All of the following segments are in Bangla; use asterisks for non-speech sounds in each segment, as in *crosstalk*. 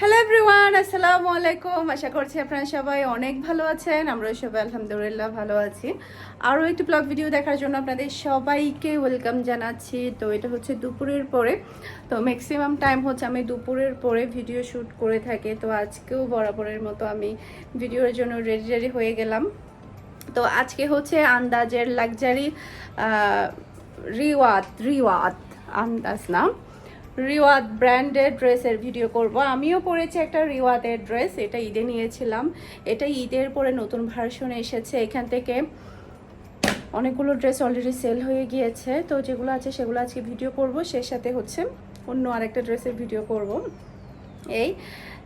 হ্যালো এভরিওয়ান আসসালামু আলাইকুম আশা করছি আপনারা সবাই অনেক ভালো আছেন। আমরা সবাই আলহামদুলিল্লাহ ভালো আছি। আরও একটি ব্লগ ভিডিও দেখার জন্য আপনাদের সবাইকে ওয়েলকাম জানাচ্ছি। তো এটা হচ্ছে দুপুরের পরে। তো ম্যাক্সিমাম টাইম হচ্ছে আমি দুপুরের পরে ভিডিও শ্যুট করে থাকি। তো আজকেও বরাবরের মতো আমি ভিডিওর জন্য রেডি রেডি হয়ে গেলাম। তো আজকে হচ্ছে আন্দাজের লাক্সারি রিওয়াত রিওয়াত, আন্দাজ না। রিওয়াত ব্র্যান্ডের ড্রেসের ভিডিও করব। আমিও পরেছি একটা রিওয়াতের ড্রেস, এটা ঈদে নিয়েছিলাম। এটা ঈদের পরে নতুন ভার্সন এসেছে। এখান থেকে অনেকগুলো ড্রেস অলরেডি সেল হয়ে গিয়েছে। তো যেগুলো আছে সেগুলো আজকে ভিডিও করব। সে সাথে হচ্ছে অন্য আরেকটা ড্রেসের ভিডিও করব। এই,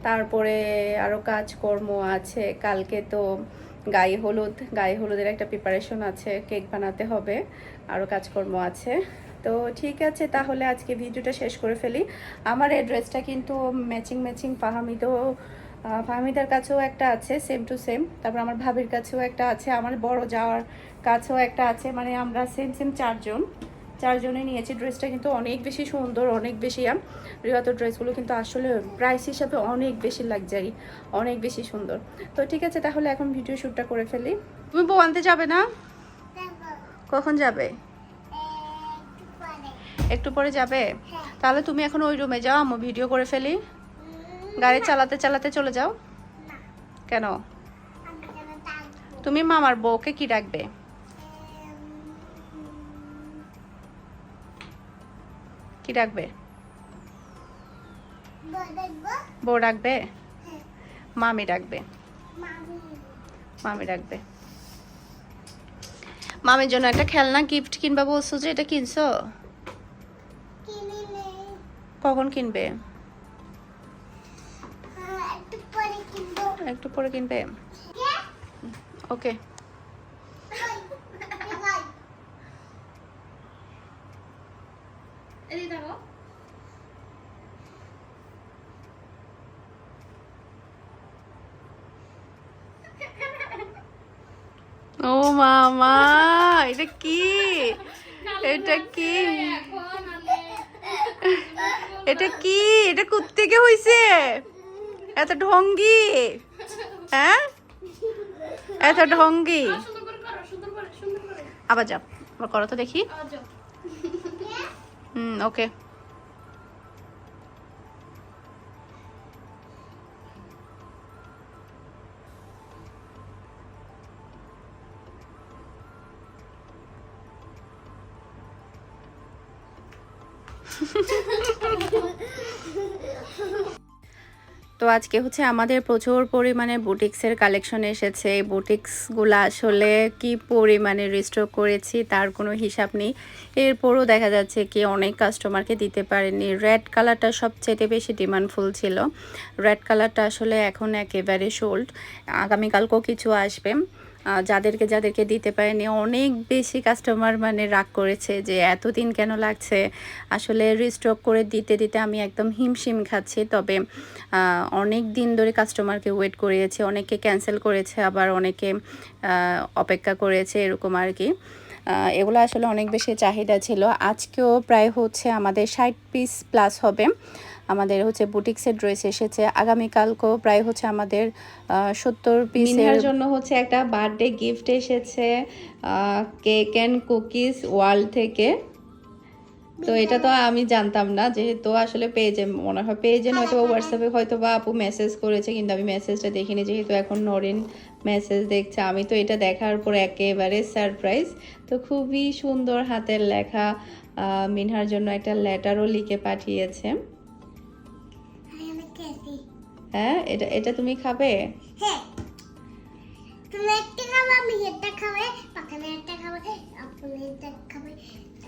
তারপরে আরও কাজকর্ম আছে। কালকে তো গায়ে হলুদ, গায়ে হলুদের একটা প্রিপারেশন আছে। কেক বানাতে হবে। আরও কাজকর্ম আছে। তো ঠিক আছে তাহলে আজকে ভিডিওটা শেষ করে ফেলি। আমার এই ড্রেসটা কিন্তু ম্যাচিং ম্যাচিং ফাহামিদও আহ, ফাহামিদার কাছেও একটা আছে সেম টু সেম তারপর আমার ভাবির কাছেও একটা আছে আমার বড় যাওয়ার কাছেও একটা আছে। মানে আমরা সেম সেম চারজন চারজনে নিয়েছি। ড্রেসটা কিন্তু অনেক বেশি সুন্দর অনেক বেশি আম রিওয়াত ড্রেসগুলো কিন্তু আসলে প্রাইস হিসাবে অনেক বেশি লাক্সারি অনেক বেশি সুন্দর। তো ঠিক আছে তাহলে এখন ভিডিও শ্যুটটা করে ফেলি। তুমি বউ আনতে যাবে না? কখন যাবে? একটু পরে যাবে? তাহলে তুমি এখন ওই রুমে যাও, আমি ভিডিও করে ফেলি। গাড়ি চালাতে চালাতে চলে যাও। কেন? তুমি মামার বউকে কি ডাকবে? কি ডাকবে? বউ ডাকবে? মামি ডাকবে। মামি ডাকবে। মামির জন্য একটা খেলনা গিফট কিনবা বলছো যে, এটা কিনছো? কখন কিনবে? একটু পরে কিনবে। ওকে। ও মামা এটা কি? এটা কি? এটা কি? এটা কুত্তেকে হইছে? এত ঢঙ্গি। হ্যাঁ? এত ঢঙ্গি। আবার যাও আবার করো তো দেখি। হুম ওকে। *laughs* তো আজকে হচ্ছে আমাদের প্রচুর পরিমাণে বুটিক্সের কালেকশন এসেছে। এই বুটিক্সগুলো আসলে কি পরিমাণে রিস্টক করেছি তার কোনো হিসাব নেই। এরপরও দেখা যাচ্ছে কি অনেক কাস্টমারকে দিতে পারেনি। রেড কালারটা সবচেয়ে বেশি ডিমান্ডফুল ছিল। রেড কালারটা আসলে এখন একেবারে সোল্ড আগামীকালকেও কিছু আসবে। যাদেরকে যাদেরকে দিতে পারেনি, অনেক বেশি কাস্টমার মানে রাগ করেছে যে, এতদিন কেন লাগছে? আসলে রিস্টক করে দিতে দিতে আমি একদম হিমশিম খাচ্ছি। তবে অনেক দিন ধরে কাস্টমারকে ওয়েট করিয়েছে অনেকে ক্যান্সেল করেছে, আবার অনেকে অপেক্ষা করেছে, এরকম আর কি। এগুলো আসলে অনেক বেশি চাহিদা ছিল। আজকেও প্রায় হচ্ছে আমাদের ষাট পিস প্লাস হবে। আমাদের হচ্ছে বুটিক্সের ড্রেস এসেছে। আগামীকালকেও প্রায় হচ্ছে আমাদের সত্তর পিসের জন্য হচ্ছে একটা বার্থডে গিফট এসেছে কেক অ্যান্ড কুকিজ ওয়ার্ল্ড থেকে। তো এটা তো আমি জানতাম না যেহেতু আসলে পেজে মনে হয় পেজে নয়তো হোয়াটসঅ্যাপে হয়তো বা আপু মেসেজ করেছে কিন্তু আমি মেসেজটা দেখিনি যেহেতু এখন নরেন মেসেজ দেখছে। আমি তো এটা দেখার পর একেবারে সারপ্রাইজ তো খুবই সুন্দর হাতের লেখা আহ, মিনহার জন্য একটা লেটারও লিখে পাঠিয়েছে। হ্যাঁ এটা এটা তুমি খাবে? তুমি একটা খাবে আমি এটা খাবে পাখানে একটা খাবে আপনি এটা খাবে।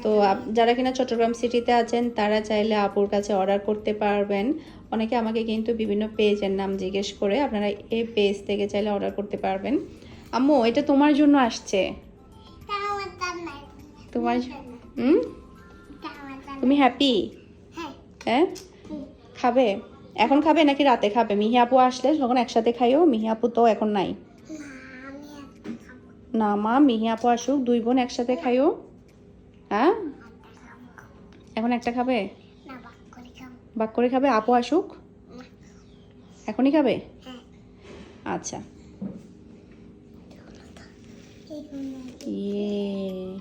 তো যারা কিনা চট্টগ্রাম সিটিতে আছেন তারা চাইলে আপুর কাছে অর্ডার করতে পারবেন। অনেকে আমাকে কিন্তু বিভিন্ন পেজের নাম জিজ্ঞেস করে আপনারা এই পেজ থেকে চাইলে অর্ডার করতে পারবেন। আম্মু এটা তোমার জন্য আসছে। তোমার হুম? তুমি হ্যাপি হ্যাঁ। হ্যাঁ? খাবে? এখন খাবে নাকি রাতে খাবে? মিহি আপু আসলে তখন একসাথে খাইও, মিহি আপু তো এখন নাই। না, মা, মিহি আপু আসুক, দুই বোন একসাথে খাইও। হ্যাঁ? এখন একটা খাবে? বাক করে খাব, আপু আসুক। এখনই খাবে? আচ্ছা। ইয়ে।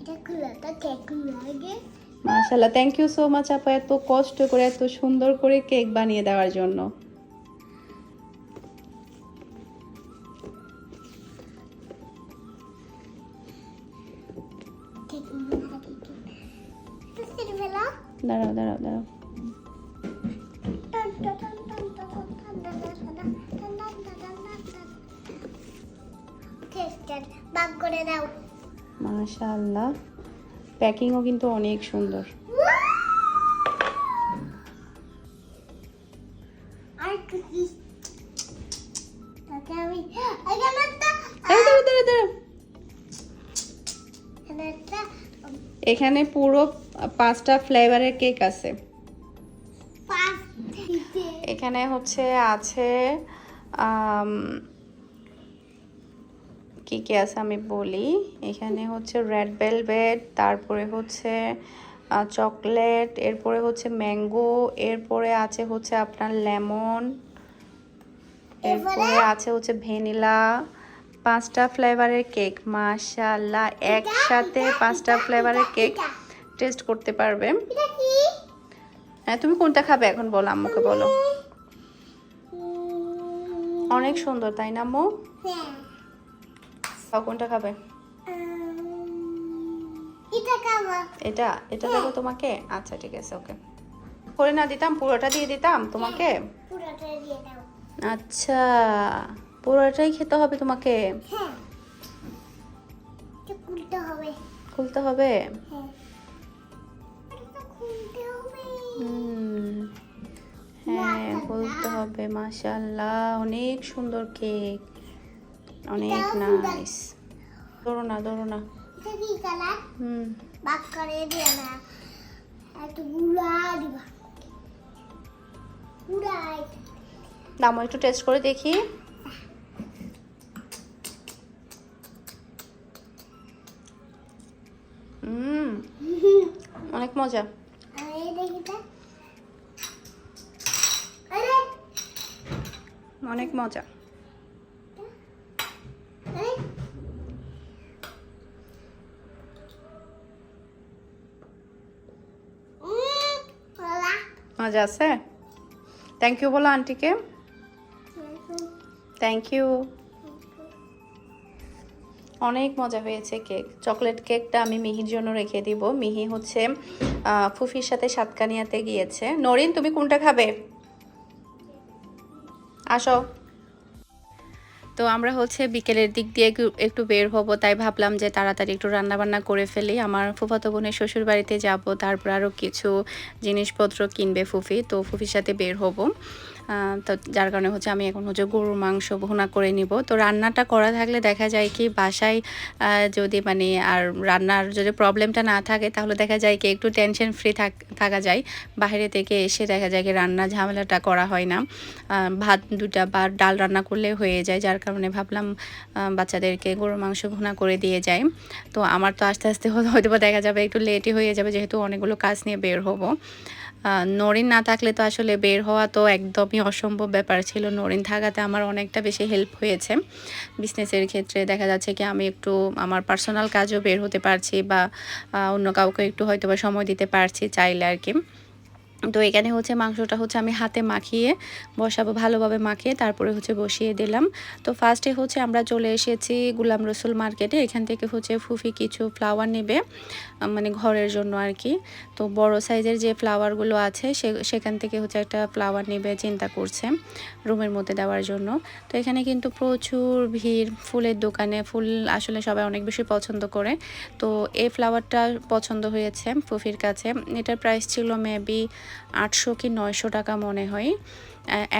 এটা খুলে তো কেক লাগে মাশাল্লাহ থ্যাংক ইউ সো মাচ আপা এত কষ্ট করে এত সুন্দর করে কেক বানিয়ে দেওয়ার জন্য দাঁড়াও দাঁড়াও দাঁড়াও মাশাল্লাহ প্যাকিংও কিন্তু অনেক সুন্দর। এখানে পুরো পাঁচটা ফ্লেভারের কেক আছে। এখানে হচ্ছে আছে কি কি আছে আমি বলি। এখানে হচ্ছে রেড ভেলভেট তারপরে হচ্ছে চকলেট এরপরে হচ্ছে ম্যাঙ্গো এরপরে আছে হচ্ছে আপনার লেমন এরপরে আছে হচ্ছে ভ্যানিলা পাঁচটা ফ্লেভারের কেক মাশাআল্লাহ, একসাথে পাঁচটা ফ্লেভারের কেক টেস্ট করতে পারবে। হ্যাঁ তুমি কোনটা খাবে এখন বলো, আম্মুকে বলো। অনেক সুন্দর, তাই না, আম্মু? হ্যাঁ। খাও, কোনটা খাবে? এটা খাব। এটা? এটা দেবো তোমাকে? আচ্ছা ঠিক আছে ওকে। করে না দিতাম পুরোটা দিয়ে দিতাম তোমাকে? পুরোটা দিয়ে দাও। আচ্ছা পুরোটাই খেতে হবে তোমাকে? হ্যাঁ। খুলতে হবে। খুলতে হবে? হ্যাঁ। খুলতে হ্যাঁ খুলতে হবে মাশাল্লাহ অনেক সুন্দর কেক। অনেক নাইস ধরো না ধরো না। হুম। বাক করে দিয়ে না। গুলা দিবা। গুড়াই দামও একটু টেস্ট করে দেখি। হুম। *laughs* অনেক মজা। অনেক মজা। মজা আছে? থ্যাংক ইউ বলো আন্টিকে। থ্যাংক ইউ অনেক মজা হয়েছে কেক। চকলেট কেকটা আমি মিহির জন্য রেখে দিব। মিহি হচ্ছে ফুফির সাথে সাতকানিয়াতে গিয়েছে। নরিন, তুমি কোনটা খাবে? আসো। তো আমরা হচ্ছে বিকেলের দিক দিয়ে একটু- বের হব, তাই ভাবলাম যে তাড়াতাড়ি একটু রান্নাবান্না করে ফেলি। আমার ফুফাতো বোনের শ্বশুর বাড়িতে যাব, তারপর আরও কিছু জিনিসপত্র কিনবে ফুফি, তো ফুফির সাথে বের হব। তো যার কারণে হচ্ছে আমি এখন হচ্ছে গরুর মাংস ভুনা করে নিব। তো রান্নাটা করা থাকলে দেখা যায় কি বাসায় যদি মানে আর রান্নার যদি প্রবলেমটা না থাকে, তাহলে দেখা যায় কি একটু টেনশন ফ্রি থাকা যায়। বাইরে থেকে এসে দেখা যায় কি রান্না ঝামেলাটা করা হয় না। ভাত দুটা বা ডাল রান্না করলে হয়ে যায়, যার কারণে ভাবলাম বাচ্চাদেরকে গরুর মাংস ভুনা করে দিয়ে যায় তো আমার তো আস্তে আস্তে হয়তো দেখা যাবে একটু লেটই হয়ে যাবে, যেহেতু অনেকগুলো কাজ নিয়ে বের হব। নরিন না থাকলে তো আসলে বের হওয়া তো একদমই অসম্ভব ব্যাপার ছিল। নরিন থাকাতে আমার অনেকটা বেশি হেল্প হয়েছে। বিজনেসের ক্ষেত্রে দেখা যাচ্ছে কি আমি একটু আমার পার্সোনাল কাজও বের হতে পারছি বা অন্য কাউকে একটু হয়তো বা সময় দিতে পারছি চাইলে আর কি। তো এখানে হচ্ছে মাংসটা হচ্ছে আমি হাতে মাখিয়ে বসাবো, ভালোভাবে মাখিয়ে তারপরে হচ্ছে বসিয়ে দিলাম। তো ফার্স্টে হচ্ছে আমরা চলে এসেছি গুলাম রসুল মার্কেটে, এখান থেকে হচ্ছে ফুফি কিছু ফ্লাওয়ার নেবে মানে ঘরের জন্য আর কি। তো বড় সাইজের যে ফ্লাওয়ারগুলো আছে সে, সেখান থেকে হচ্ছে একটা ফ্লাওয়ার নেবে, চিন্তা করছে রুমের মধ্যে দেওয়ার জন্য। তো এখানে কিন্তু প্রচুর ভিড়, ফুলের দোকানে ফুল আসলে সবাই অনেক বেশি পছন্দ করে। তো এই ফ্লাওয়ারটা পছন্দ হয়েছে ফুফির কাছে। এটার প্রাইস ছিল মেবি আটশো কি নয়শো টাকা মনে হয়।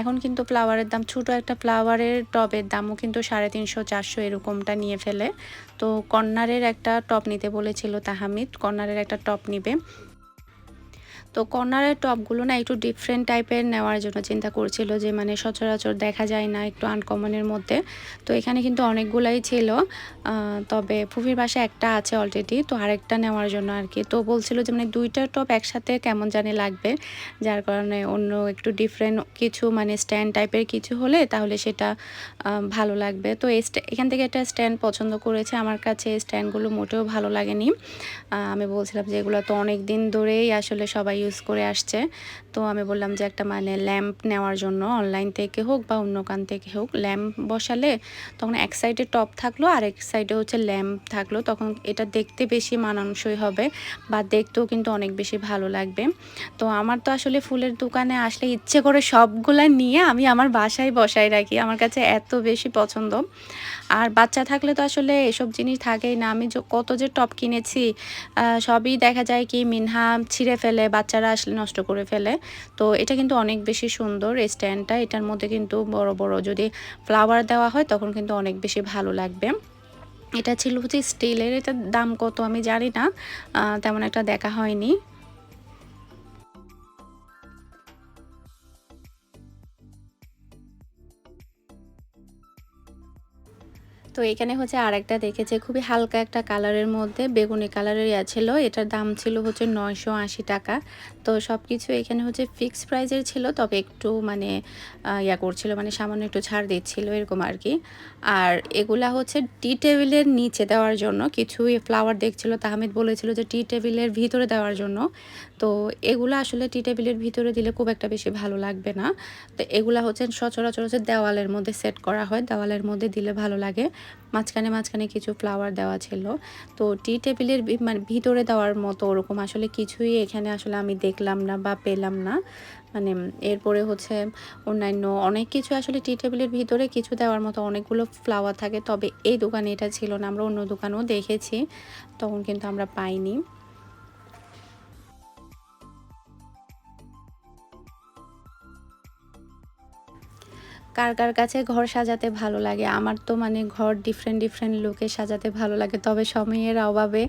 এখন কিন্তু ফ্লাওয়ারের দাম, ছোট একটা ফ্লাওয়ারের টবের দামও কিন্তু সাড়ে তিনশো, চারশো এরকমটা নিয়ে ফেলে। তো কর্নারের একটা টপ নিতে বলেছিল তাহামিদ, কর্নারের একটা টপ নিবে। তো কর্নারের টপগুলো না একটু ডিফারেন্ট টাইপের নেওয়ার জন্য চিন্তা করছিল যে মানে সচরাচর দেখা যায় না একটু আনকমনের মধ্যে। তো এখানে কিন্তু অনেকগুলাই ছিল। তবে ফুফির বাসায় একটা আছে অলরেডি তো আরেকটা নেওয়ার জন্য আর কি। তো বলছিল যে মানে দুইটা টপ একসাথে কেমন জানি লাগবে। যার কারণে অন্য একটু ডিফারেন্ট কিছু মানে স্ট্যান্ড টাইপের কিছু হলে তাহলে সেটা ভালো লাগবে। তো এই এখান থেকে একটা স্ট্যান্ড পছন্দ করেছে। আমার কাছে স্ট্যান্ডগুলো মোটেও ভালো লাগেনি। আমি বলছিলাম যে, এগুলো তো অনেক দিন ধরেই আসলে সবাই ইউজ করে আসছে। তো আমি বললাম যে একটা মানে ল্যাম্প নেওয়ার জন্য অনলাইন থেকে হোক বা অন্য কান থেকে হোক, ল্যাম্প বসালে তখন এক সাইডে টপ থাকল আর এক সাইডে হচ্ছে ল্যাম্প থাকল। তখন এটা দেখতে বেশি মানানসই হবে বা দেখতেও কিন্তু অনেক বেশি ভালো লাগবে। তো আমার তো আসলে ফুলের দোকানে আসলে ইচ্ছে করে সবগুলা নিয়ে আমি আমার বাসায় বসায় রাখি। আমার কাছে এত বেশি পছন্দ। আর বাচ্চা থাকলে তো আসলে এসব জিনিস থাকেই না। আমি কত যে টপ কিনেছি সবই দেখা যায় কি মিনহা ছিঁড়ে ফেলে বাচ্চারা আসলে নষ্ট করে ফেলে। তো এটা কিন্তু অনেক বেশি সুন্দর এই স্ট্যান্ডটা। এটার মধ্যে কিন্তু বড় বড় যদি ফ্লাওয়ার দেওয়া হয় তখন কিন্তু অনেক বেশি ভালো লাগবে। এটা ছিল হচ্ছে স্টিলের। এটার দাম কত আমি জানি না। তেমন একটা দেখা হয়নি। তো এখানে হচ্ছে আরেকটা দেখেছে, খুবই হালকা একটা কালারের মধ্যে, বেগুনি কালারের ইয়া ছিল এটার দাম ছিল হচ্ছে নয়শো আশি টাকা। তো সব কিছু এখানে হচ্ছে ফিক্সড প্রাইজের ছিল, তবে একটু মানে ইয়া করছিল মানে সামান্য একটু ছাড় দিচ্ছিল, এরকম আর কি। আর এগুলা হচ্ছে টি টেবিলের নিচে দেওয়ার জন্য, কিছু ফ্লাওয়ার দেখছিল, তাহমিদ বলেছিল যে টি টেবিলের ভিতরে দেওয়ার জন্য। তো এগুলো আসলে টি টেবিলের ভিতরে দিলে খুব একটা বেশি ভালো লাগবে না। তো এগুলা হচ্ছে সচরাচর হচ্ছে দেওয়ালের মধ্যে সেট করা হয়, দেওয়ালের মধ্যে দিলে ভালো লাগে। মাঝখানে মাঝখানে কিছু ফ্লাওয়ার দেওয়া ছিল। তো টি টেবিলের মানে ভিতরে দেওয়ার মতো ওরকম আসলে কিছুই এখানে আসলে আমি দেখলাম না বা পেলাম না। মানে এরপরে হচ্ছে অন্যান্য অনেক কিছু আসলে টি টেবিলের ভিতরে কিছু দেওয়ার মতো অনেকগুলো ফ্লাওয়ার থাকে। তবে এই দোকানে এটা ছিল না, আমরা অন্য দোকানেও দেখেছি, তখন কিন্তু আমরা পাইনি। কার কার কাছে ঘর সাজাতে ভালো লাগে? আমার তো মানে ঘর ডিফারেন্ট ডিফারেন্ট লোকে সাজাতে ভালো লাগে। তবে সময়ের অভাবে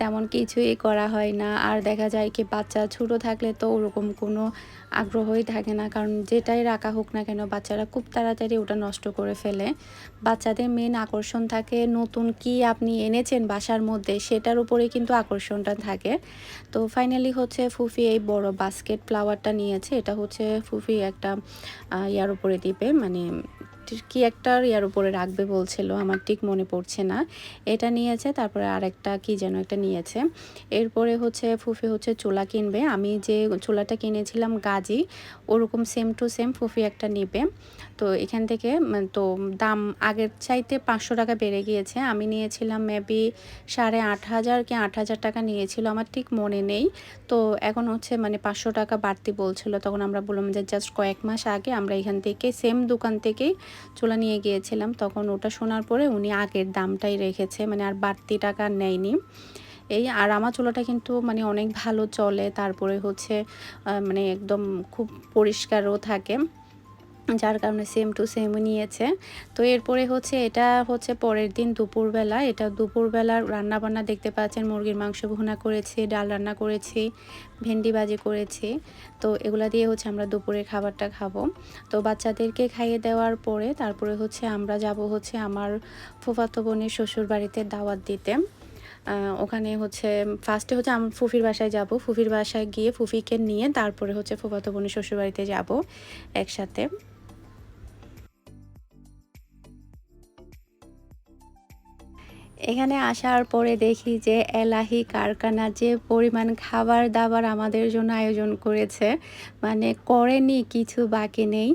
তেমন কিছুই করা হয় না। আর দেখা যায় কি বাচ্চা ছোটো থাকলে তো ওরকম কোনো আগ্রহই থাকে না। কারণ যেটাই রাখা হোক না কেন বাচ্চারা খুব তাড়াতাড়ি ওটা নষ্ট করে ফেলে। বাচ্চাদের মেন আকর্ষণ থাকে নতুন কি আপনি এনেছেন বাসার মধ্যে সেটার উপরেই কিন্তু আকর্ষণটা থাকে। তো ফাইনালি হচ্ছে ফুফি এই বড় বাস্কেট ফ্লাওয়ারটা নিয়েছে। এটা হচ্ছে ফুফি একটা ইয়ার উপরে দিবে মানে কি একটা ইয়ার উপরে রাখবে বলছিল, আমার ঠিক মনে পড়ছে না। এটা নিয়েছে, তারপরে আরেকটা কি যেন একটা নিয়েছে। এরপরে হচ্ছে ফুফি হচ্ছে চুলা কিনবে। আমি যে চুলাটা কিনেছিলাম গাজি, ওরকম সেম টু সেম ফুফি একটা নিবে। তো এখান থেকে তো দাম আগের চাইতে পাঁচশো টাকা বেড়ে গিয়েছে। আমি নিয়েছিলাম মেবি সাড়ে আট হাজার কি আট হাজার টাকা নিয়েছিল, আমার ঠিক মনে নেই। তো এখন হচ্ছে মানে পাঁচশো টাকা বাড়তি বলছিল, তখন আমরা বললাম যে জাস্ট কয়েক মাস আগে আমরা এখান থেকে সেম দোকান থেকেই চুলা নিয়ে গিয়েছিলাম। তখন ওটা শোনার পরে উনি আগের দামটাই রেখেছে মানে আর বাড়তি টাকা নেয়নি। এই আর আমার চুলাটা কিন্তু মানে অনেক ভালো চলে, তারপরে হচ্ছে মানে একদম খুব পরিষ্কারও থাকে। যার কারণে সেম টু সেম নিয়েছে। তো এরপরে হচ্ছে, এটা হচ্ছে পরের দিন দুপুরবেলা। এটা দুপুরবেলার রান্না বান্না দেখতে পাচ্ছেন, মুরগির মাংস ভুনা করেছি, ডাল রান্না করেছি, ভেন্ডি ভাজি করেছি। তো এগুলা দিয়ে হচ্ছে আমরা দুপুরের খাবারটা খাব। তো বাচ্চাদেরকে খাইয়ে দেওয়ার পরে তারপরে হচ্ছে আমরা যাব হচ্ছে আমার ফুফাতো বোনের শ্বশুর বাড়িতে দাওয়াত দিতে। ওখানে হচ্ছে ফার্স্টে হচ্ছে আমি ফুফির বাসায় যাব। ফুফির বাসায় গিয়ে ফুফিকে নিয়ে তারপরে হচ্ছে ফুফাতো বোনের শ্বশুর বাড়িতে যাব একসাথে। এখানে আসার পরে দেখি যে এলাহি কারখানা যে পরিমাণ খাবার দাবার আমাদের জন্য আয়োজন করেছে মানে করেনি, কিছু বাকি নেই।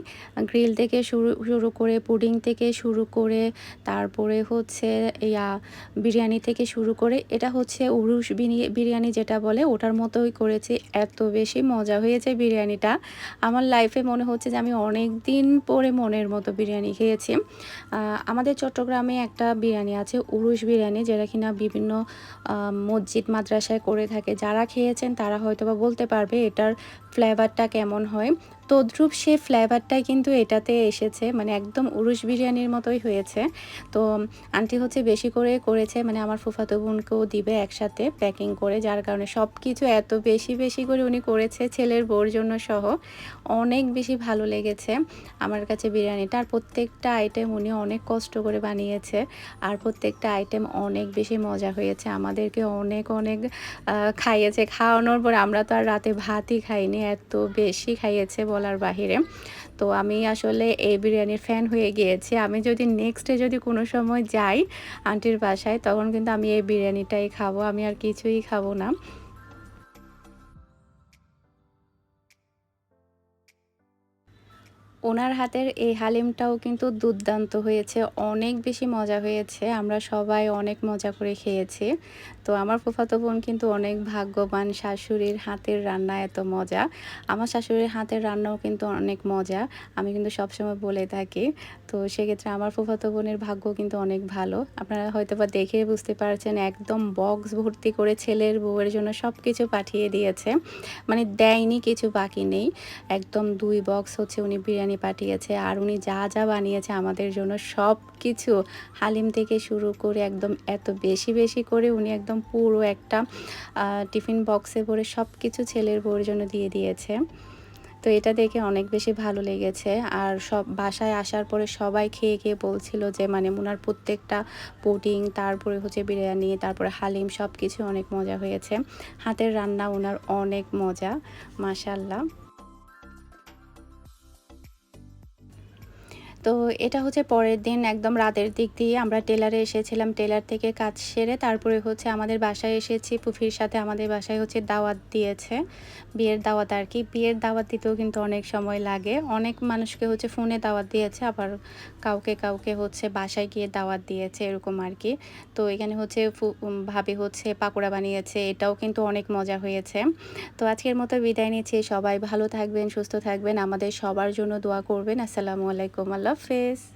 গ্রিল থেকে শুরু শুরু করে পুডিং থেকে শুরু করে তারপরে হচ্ছে ইয়া বিরিয়ানি থেকে শুরু করে, এটা হচ্ছে উরুশ বিরিয়ানি যেটা বলে, ওটার মতোই করেছে। এত বেশি মজা হয়েছে বিরিয়ানিটা। আমার লাইফে মনে হচ্ছে যে আমি অনেক দিন পরে মনের মতো বিরিয়ানি খেয়েছি। আমাদের চট্টগ্রামে একটা বিরিয়ানি আছে, উরুশ বিরিয়ানি। যেটা কিনা বিভিন্ন মসজিদ, মাদ্রাসায় করে থাকে। যারা খেয়েছেন তারা হয়তো বা বলতে পারবে এটার ফ্লেভারটা কেমন হয়। তদ্রূপ সে ফ্লেভারটাই কিন্তু এটাতে এসেছে মানে একদম উরুশ বিরিয়ানির মতোই হয়েছে। তো আন্টি হচ্ছে বেশি করে করেছে মানে আমার ফুফাতো বোনকেও দিবে একসাথে প্যাকিং করে, যার কারণে সব কিছু এত বেশি বেশি করে উনি করেছে, ছেলের বউর জন্য সহ। অনেক বেশি ভালো লেগেছে আমার কাছে বিরিয়ানিটা। আর প্রত্যেকটা আইটেম উনি অনেক কষ্ট করে বানিয়েছে, আর প্রত্যেকটা আইটেম অনেক বেশি মজা হয়েছে। আমাদেরকে অনেক অনেক খাইয়েছে। খাওয়ানোর পর আমরা তো আর রাতে ভাতই খাইনি, এত বেশি খাইয়েছে বলার বাহিরে। তো আমি আসলে এই বিরিয়ানির ফ্যান হয়ে গিয়েছি। আমি যদি নেক্সটে যদি কোনো সময় যাই আন্টির বাসায়, তখন কিন্তু আমি এই বিরিয়ানিটাই খাব। আমি আর কিছুই খাব না। ওনার হাতের এই হালিমটাও কিন্তু দুর্দান্ত হয়েছে, অনেক বেশি মজা হয়েছে, আমরা সবাই অনেক মজা করে খেয়েছি। তো আমার ফুফাতো বোন কিন্তু অনেক ভাগ্যবান, শাশুড়ির হাতের রান্না এত মজা। আমার শাশুড়ির হাতের রান্নাও কিন্তু অনেক মজা, আমি কিন্তু সবসময় বলে থাকি। তো সেক্ষেত্রে আমার ফুফাতো বোনের ভাগ্য কিন্তু অনেক ভালো। আপনারা হয়তো বা দেখে বুঝতে পারছেন, একদম বক্স ভর্তি করে ছেলের বউয়ের জন্য সব কিছু পাঠিয়ে দিয়েছে। মানে দেয়নি, কিছু বাকি নেই। একদম দুই বক্স হচ্ছে উনি বিরিয়ানি পাঠিয়েছে আর উনি যা যা বানিয়েছে আমাদের জন্য সব কিছু হালিম থেকে শুরু করে একদম এত বেশি বেশি করে উনি একদম পুরো একটা টিফিন বক্সে ভরে সব কিছু ছেলের বউয়ের জন্য দিয়ে দিয়েছে। তো এটা দেখে অনেক বেশি ভালো লেগেছে। আর সব বাসায় আসার পরে সবাই খেয়ে খেয়ে বলছিল যে মানে ওনার প্রত্যেকটা পুডিং, তারপরে হচ্ছে বিরিয়ানি, তারপরে হালিম সব কিছু অনেক মজা হয়েছে। হাতের রান্না ওনার অনেক মজা মাশাল্লাহ তো এটা হচ্ছে পরের দিন একদম রাতের দিক দিয়ে আমরা টেলারে এসেছিলাম। টেলার থেকে কাজ সেরে তারপরে হচ্ছে আমাদের বাসায় এসেছি। পুফির সাথে আমাদের বাসায় হচ্ছে দাওয়াত দিয়েছে। বিয়ের দাওয়াত আর কি। বিয়ের দাওয়াত দিতেও কিন্তু অনেক সময় লাগে। অনেক মানুষকে হচ্ছে ফোনে দাওয়াত দিয়েছে, আবার কাউকে কাউকে হচ্ছে বাসায় গিয়ে দাওয়াত দিয়েছে এরকম আর কি। তো এখানে হচ্ছে ভাবি হচ্ছে পাকোড়া বানিয়েছে। এটাও কিন্তু অনেক মজা হয়েছে। তো আজকের মতো বিদায় নিচ্ছি। সবাই ভালো থাকবেন, সুস্থ থাকবেন। আমাদের সবার জন্য দোয়া করবেন। আসসালামু আলাইকুম, আল্লাহ হাফেজ